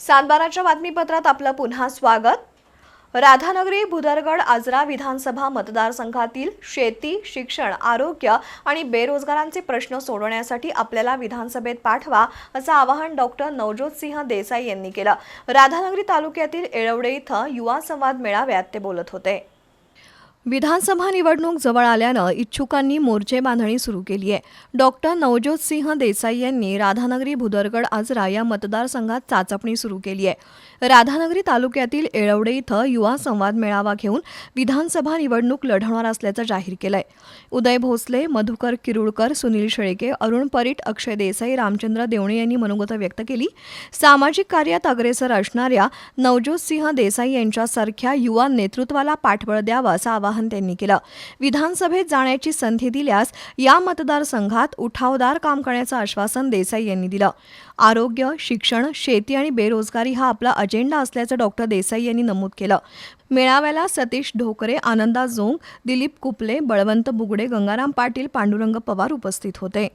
सातबाराच्या बातमीपत्रात आपलं पुन्हा स्वागत. राधानगरी भुदरगड आजरा विधानसभा मतदारसंघातील शेती शिक्षण आरोग्य आणि बेरोजगारांचे प्रश्न सोडवण्यासाठी आपल्याला विधानसभेत पाठवा असं आवाहन डॉक्टर नवज्योत सिंह देसाई यांनी केलं. राधानगरी तालुक्यातील येळवडे इथं युवा संवाद मेळाव्यात ते बोलत होते. विधानसभा निवडणूक जवळ आल्यानं इच्छुकांनी मोर्चे बांधणी सुरू केली आहे. डॉक्टर नवज्योत सिंह देसाई यांनी राधानगरी भुदरगड आजरा या मतदारसंघात चाचपणी सुरू केली आहे. राधानगरी तालुक्यातील येळवडे इथं युवा संवाद मेळावा घेऊन विधानसभा निवडणूक लढवणार असल्याचं जाहीर केलंय. उदय भोसले मधुकर किरुळकर सुनील शेळके अरुण परीट अक्षय देसाई रामचंद्र देवणे यांनी मनोगत व्यक्त केली. सामाजिक कार्यात अग्रेसर असणाऱ्या नवज्योत सिंह देसाई यांच्यासारख्या युवा नेतृत्वाला पाठबळ द्यावं असं आवाहन त्यांनी केलं. विधानसभेत जाण्याची संधी दिल्यास या मतदारसंघात उठावदार काम करण्याचं आश्वासन देसाई यांनी दिलं. आरोग्य शिक्षण शेती आणि बेरोजगारी हा आपला अजेंडा असल्याचं डॉक्टर देसाई यांनी नमूद केलं. मेळाव्याला सतीश ढोकरे आनंदा जोंग दिलीप कुपले बळवंत बुगडे गंगाराम पाटील पांडुरंग पवार उपस्थित होते.